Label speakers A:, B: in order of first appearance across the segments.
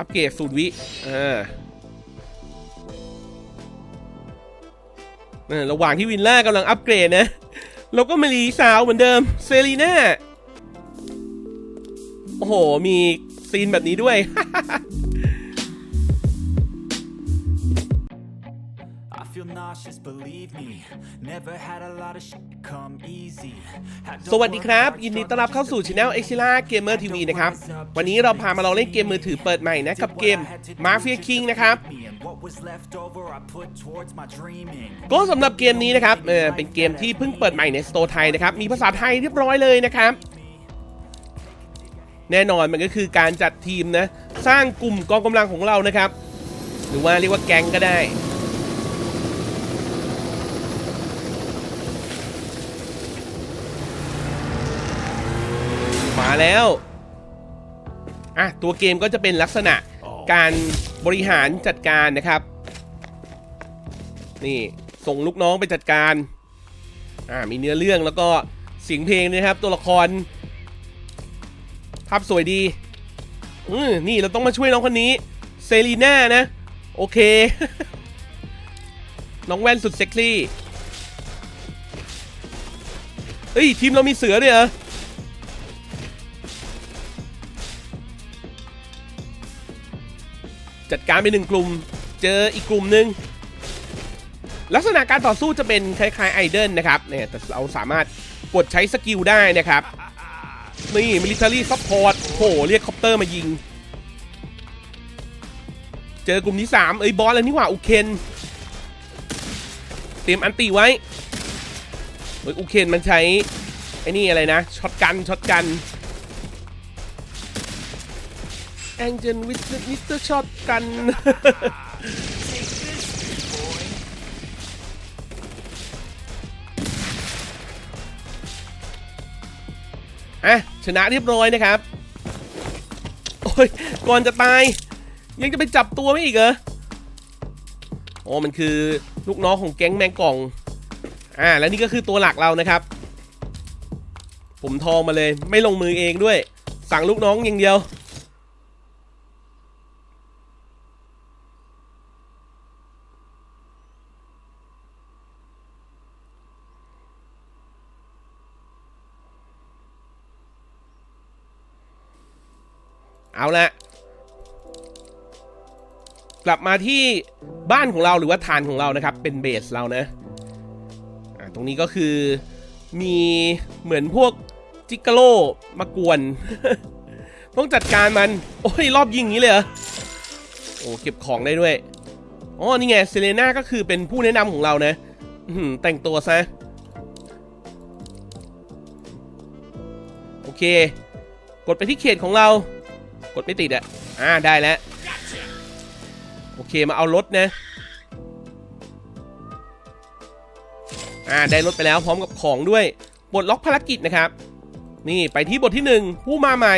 A: อัปเกรดสูตรวิอ่าเออระหว่างที่วินล่ากำลังอัปเกรดนะ เราก็มารีสาวเหมือนเดิม เซรีน่า โอ้โห มีซีนแบบนี้ด้วย
B: I feel nauseous, believe me. Never had a lot of shit come easy. Had to
A: สวัสดีครับ
B: work hard,
A: ยินดีต้อนรับเข้าสู่ช anel e x i l a Gamer TV นะครับ วันนี้เราพามาลองเล่นเกมมือถือเปิดใหม่นะ กับเกม Mafia King นะครับ
B: and what was left over I put towards my dreaming.
A: ก็สำหรับเกมนี้นะครับเออเป็นเกมที่เพิ่งเปิดใหม่ในสโตร์ไทยนะครับ มีภาษาไทยเรียบร้อยเลยนะครับ แน่นอนมันก็คือการจัดทีมนะ สร้างกลุ่มกองกำลังของเรานะครับ หรือว่าเรียกว่าแก๊งก็ได้ มาแล้วอะตัวเกมก็จะเป็นลักษณะการบริหารจัดการนะครับ นี่ส่งลูกน้องไปจัดการอ่ามีเนื้อเรื่องแล้วก็เสียงเพลงนะครับ ตัวละครภาพสวยดีอืมนี่เราต้องมาช่วยน้องคนนี้เซรีน่านะ โอเค น้องแว่นสุดเซ็กซี่เฮ้ย ทีมเรามีเสือด้วยเหรอ จัดการไปหนึ่งกลุ่ม เจออีกกลุ่มหนึ่งลักษณะการต่อสู้จะเป็นคล้ายๆไอเดิลนะครับเนี่ยแต่เราสามารถกดใช้สกิลได้นะครับนี่ military support โหเรียกคอปเตอร์มายิง เจอกลุ่มที่ 3 เอ้ยบอสแล้วนี่หว่าอุเคนเตรียมอันตีไว้เฮ้ยอุเคนมันใช้ไอ้นี่อะไรนะช็อตกันช็อตกัน แองเจนวิทมิสเตอร์ช็อตกันอะชนะเรียบร้อยนะครับ โอ้ย ก่อนจะตาย ยังจะไปจับตัวไม่อีกเหรออ๋อมันคือลูกน้องของแก๊งแมงกล่อง อ่า แล้วนี่ก็คือตัวหลักเรานะครับ ผมทองมาเลย ไม่ลงมือเองด้วย สั่งลูกน้องอย่างเดียว ละกลับมาที่บ้านของเราหรือว่าฐานของเรานะครับ เป็นเบสเรานะตรงนี้ก็คือมีเหมือนพวกจิกกาโลมากวน ต้องจัดการมัน โอ้ยรอบยิงงนี้เลยเหรอโอ้เก็บของได้ด้วยอ๋อนี่ไงเซเลน่าก็คือเป็นผู้แนะนำของเรานะแต่งตัวซะโอเค กดไปที่เขตของเรา กดไม่ติดอะอ่าได้แล้ว โอเคมาเอารถนะ อ่าได้รถไปแล้วพร้อมกับของด้วยปลดล็อกภารกิจนะครับ นี่ไปที่บทที่หนึ่งผู้มาใหม่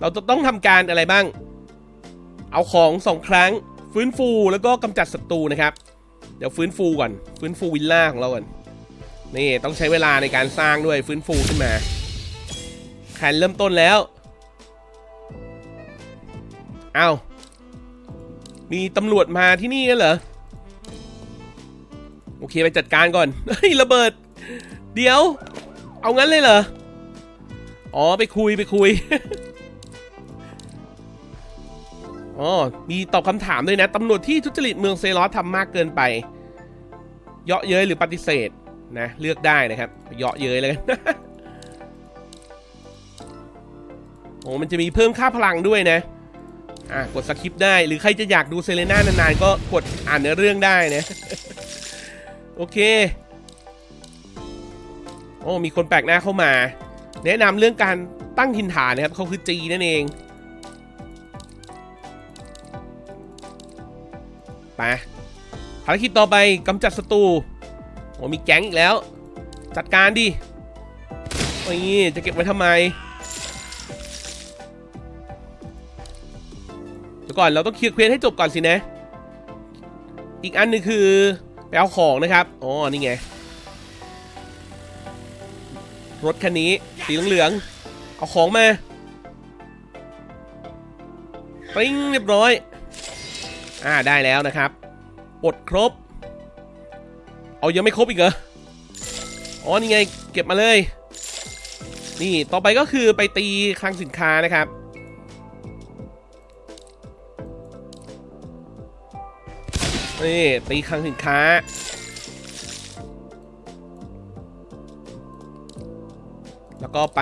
A: เราจะต้องทำการอะไรบ้าง เอาของสองครั้งฟื้นฟูแล้วก็กำจัดศัตรูนะครับ เดี๋ยวฟื้นฟูก่อน ฟื้นฟูวิลล่าของเราก่อนนี่ต้องใช้เวลาในการสร้างด้วยฟื้นฟูขึ้นมาแคนเริ่มต้นแล้ว เอา้ามีตำรวจมาที่นี่กันเหรอ โอเคไปจัดการก่อนเฮ้ยระเบิด เดี๋ยว เอางั้นเลยเหรอ อ๋อไปคุยไปคุย อ๋อ มีตอบคำถามด้วยนะตำรวจที่ทุจริตเมืองเซรอสทำมากเกินไป เยาะเย้ยหรือปฏิเสธนะ เลือกได้นะครับ เยาะเย้ยเลยกันโอ้มันจะมีเพิ่มค่าพลังด้วยนะ อะกดสคริปต์ได้ หรือใครจะอยากดูเซเลน่านานๆ ก็กดอ่านเนื้อเรื่องได้นะ โอเค โอ้มีคนแปลกหน้าเข้ามา แนะนำเรื่องการตั้งถิ่นฐานนะครับเขาคือจีนั่นเองไปภารกิจต่อไปกำจัดศัตรูโอ้มีแก๊งอีกแล้ว จัดการดิโอ้ยจะเก็บไว้ทำไม เดี๋ยวก่อนเราต้องเคลียร์เควสให้จบก่อนสินะ อีกอันหนึงคือไปเอาของนะครับ อ๋อ นี่ไง รถคันนี้สีเหลืองๆเอาของมาปิ้งเรียบร้อย อ่า ได้แล้วนะครับปลดครบ เอายังไม่ครบอีกเหรอ อ๋อ นี่ไง เก็บมาเลย นี่ ต่อไปก็คือไปตีคลังสินค้านะครับ นี่ตีคลังสินค้า แล้วก็ไป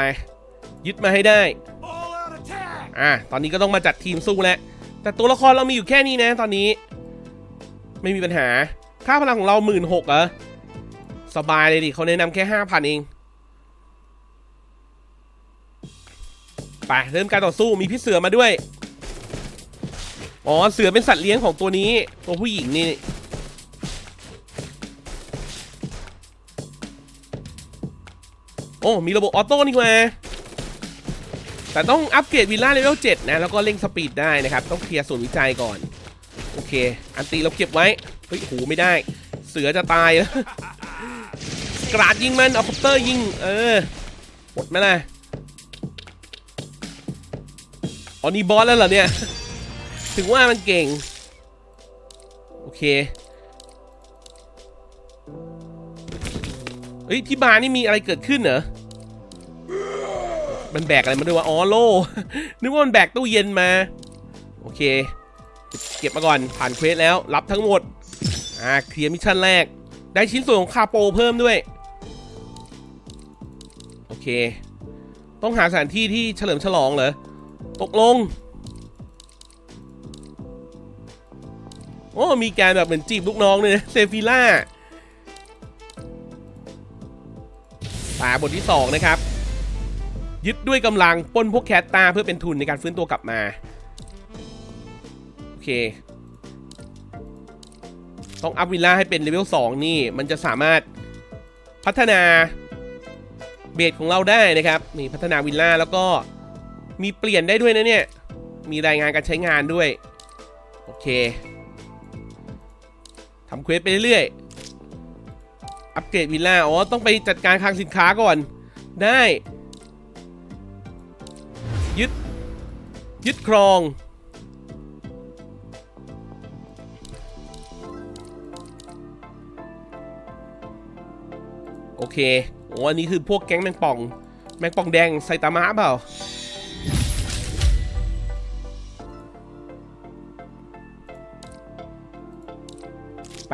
A: ยึดมาให้ได้ อะ ตอนนี้ก็ต้องมาจัดทีมสู้แล้ว แต่ตัวละครเรามีอยู่แค่นี้นะตอนนี้ ไม่มีปัญหา ค่าพลังของเราหมื่นหกเหรอ สบายเลยดิเขาแนะนำแค่ห้าพันเอง ไป เริ่มการต่อสู้มีพี่เสือมาด้วย อ๋อเสือเป็นสัตว์เลี้ยงของตัวนี้ ตัวผู้หญิงนี่โอ้มีระบบออโต้นี่มาแต่ต้องอัปเกรดวิลล่าเลเวล7นะ แล้วก็เร่งสปีดได้นะครับ ต้องเคลียร์ส่วนวิจัยก่อน โอเค อันตีเราเก็บไว้ เฮ้ยโหไม่ได้ เสือจะตายแล้วกราดยิงมัน เอาคอปเตอร์ยิง เออหมดไหมล่ะอ๋อนี่บอสแล้วเหรอเนี่ย ถึงว่ามันเก่ง โอเคเฮ้ยที่บาร์นี่มีอะไรเกิดขึ้นเหรอ มันแบกอะไรมาด้วยวะ อ๋อโล่ นึกว่ามันแบกตู้เย็นมา โอเค เก็บมาก่อน ผ่านเควสแล้ว รับทั้งหมด อ่า เคลียร์มิชชั่นแรก ได้ชิ้นส่วนของคาโปเพิ่มด้วย โอเค ต้องหาสถานที่ที่เฉลิมฉลองเหรอ ตกลง โอ้มีการแบบเหมือนจีบลูกน้องเลยนะเซฟิล่าตาบทที่ 2 นะครับ ยึดด้วยกำลังป้นพวกแคตตาเพื่อเป็นทุนในการฟื้นตัวกลับมา โอเค ต้องอัพวิลล่าให้เป็นเลเวล 2 นี่ มันจะสามารถพัฒนาเบสของเราได้นะครับนี่พัฒนาวิลล่าแล้วก็มีเปลี่ยนได้ด้วยนะเนี่ย มีรายงานการใช้งานด้วย โอเค ทำเควสไปเรื่อยๆ อัปเกรดวิลล่า อ๋อ ต้องไปจัดการคลังสินค้าก่อน ได้ ยึด ยึดครอง โอเค โอ้อันนี้คือพวกแก๊งแมงป่อง แมงป่องแดงไซตามะเปล่า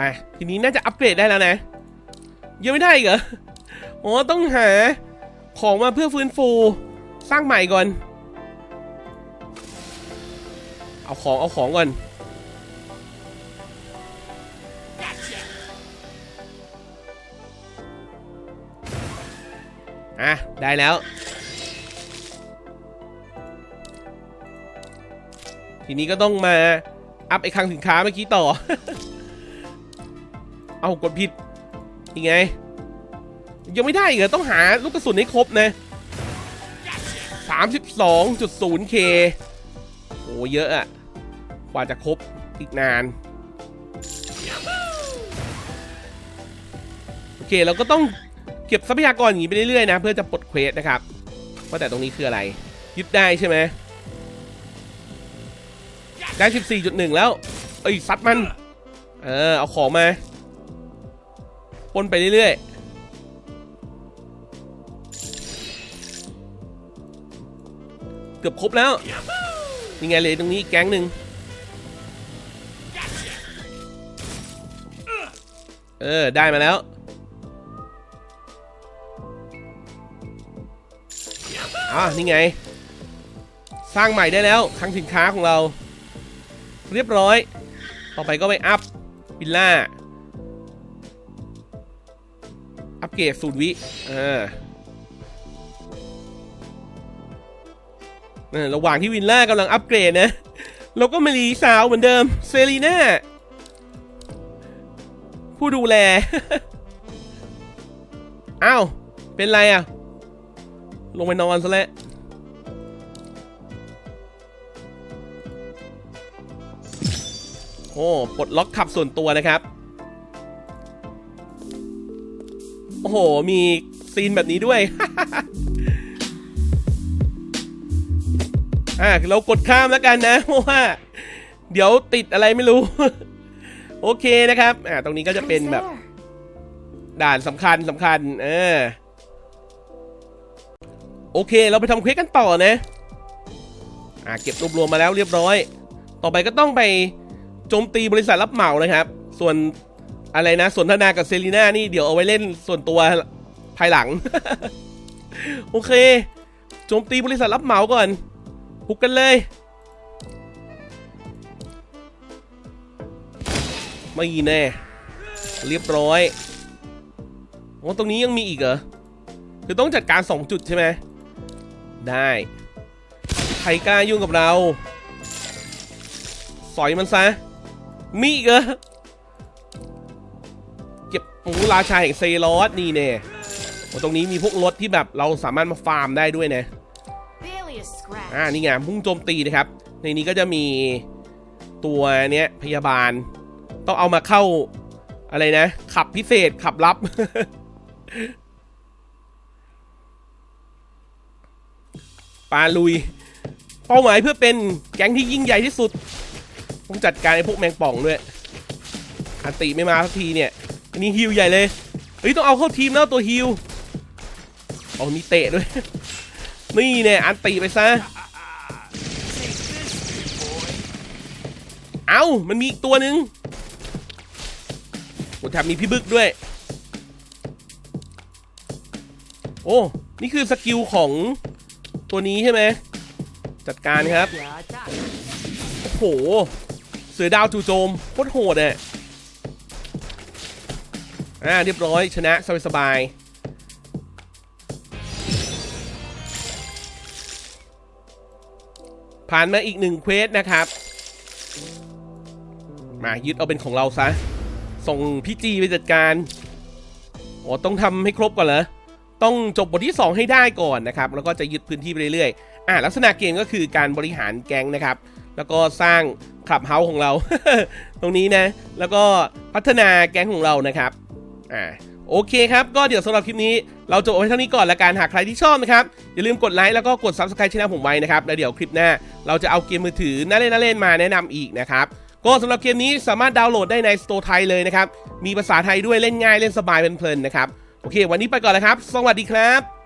A: ไปทีนี้น่าจะอัปเกรดได้แล้วนะ ยังไม่ได้เหรออ๋อต้องหาของมาเพื่อฟื้นฟูสร้างใหม่ก่อน เอาของเอาของก่อนอะได้แล้ว ทีนี้ก็ต้องมาอัพไอ้คลังสินค้าเมื่อกี้ต่อ เอากดผิดยังไง ยังไม่ได้เหรอต้องหาลูกกระสุนให้ครบนะ 32.0k โอ้เยอะอะกว่าจะครบอีกนาน โอเคเราก็ต้องเก็บทรัพยากรอย่างนี้ไปเรื่อยๆนะ เพื่อจะปลดเควสนะครับว่าแต่ตรงนี้คืออะไร ยึดได้ใช่ไหมได้ 14.1 แล้ว เอ้ยซัดมัน เออเอาของมา ปนไปเรื่อยๆ เกือบครบแล้วนี่ไงเลยตรงนี้แก๊งหนึ่งเออ ได้มาแล้ว อะ นี่ไง สร้างใหม่ได้แล้วคลังสินค้าของเรา เรียบร้อย ต่อไปก็ไปอัพวิลล่า เกรดสูตรวิอ่าเออระหว่างที่วินล่ากำลังอัปเกรดนะ เราก็มารีสาวเหมือนเดิม เซรีน่า ผู้ดูแล อ้าว เป็นไรอะ ลงไปนอนซะแล้วโอ้ ปลดล็อกขับส่วนตัวนะครับ โอ้โห มีซีนแบบนี้ด้วย อ่าเรากดข้ามแล้วกันนะ เพราะว่า เดี๋ยวติดอะไรไม่รู้ โอเคนะครับ อ่าตรงนี้ก็จะเป็นแบบ ด่านสำคัญสำคัญ เออ โอเค เราไปทำเควสกันต่อนะ อ่าเก็บรวบรวมมาแล้วเรียบร้อย ต่อไปก็ต้องไปโจมตีบริษัทรับเหมานะครับ ส่วน อะไรนะสนทนากับเซรีน่านี่เดี๋ยวเอาไว้เล่นส่วนตัวภายหลัง โอเคโจมตีบริษัทรับเหมาก่อนพุกกันเลยไม่แน่ เรียบร้อยโอ้ตรงนี้ยังมีอีกเหรอ คือต้องจัดการ 2 จุดใช่ไหม ได้ ใครกล้ายุ่งกับเรา สอยมันซะ มีอีกเหรอ อ้ราชาแห่งเซรอสนี่แน่โอ้ตรงนี้มีพวกรถที่แบบเราสามารถมาฟาร์มได้ด้วยนะ
C: Barely a scratch.
A: อ่านี่ไงพุ่งโจมตีนะครับ ในนี้ก็จะมีตัวเนี้ยพยาบาล ต้องเอามาเข้าอะไรนะ ขับพิเศษขับลับ ปาลุย เป้าหมายเพื่อเป็นแก๊งที่ยิ่งใหญ่ที่สุด ต้องจัดการไอ้พวกแมงป่องด้วยอันติไม่มาสักทีเนี่ยอั นนี้ฮิวใหญ่เลยเฮ้ยต้องเอาเข้าทีมแล้วตัวฮิวเอามีเตะด้วย นี่เนี่ยอันติไปซะ เอ้ามันมีอีกตัวหนึ่งโอ้แถมมีพี่บึกด้วย โอ้ นี่คือสกิลของตัวนี้ใช่ไหม จัดการครับ โอ้โห เสือดาวจู่โจมโคตรโหดอะ อ่าเรียบร้อยชนะสบายๆผ่านมาอีกหนึ่งเควสนะครับ มายึดเอาเป็นของเราซะ ส่งพี่จีไปจัดการโอ้ต้องทำให้ครบก่อนเหรอ ต้องจบบทที่ 2 ให้ได้ก่อนนะครับ แล้วก็จะยึดพื้นที่ไปเรื่อยๆ อ่าลักษณะเกมก็คือการบริหารแก๊งนะครับ แล้วก็สร้างคลับเฮาส์ของเรา ตรงนี้นะ แล้วก็พัฒนาแก๊งของเรานะครับ อ่าโอเคครับ ก็เดี๋ยวสำหรับคลิปนี้ เราจบไว้เท่านี้ก่อนละกันหากใครที่ชอบนะครับ อย่าลืมกดไลค์แล้วก็กด subscribe ช่องผมไว้นะครับ แล้วเดี๋ยวคลิปหน้า เราจะเอาเกมมือถือน่าเล่นน่าเล่นมาแนะนำอีกนะครับ ก็สำหรับเกมนี้สามารถดาวน์โหลดได้ในสโตร์ไทยเลยนะครับ มีภาษาไทยด้วยเล่นง่ายเล่นสบายเพลินๆนะครับ โอเค วันนี้ไปก่อนแล้วครับ สวัสดีครับ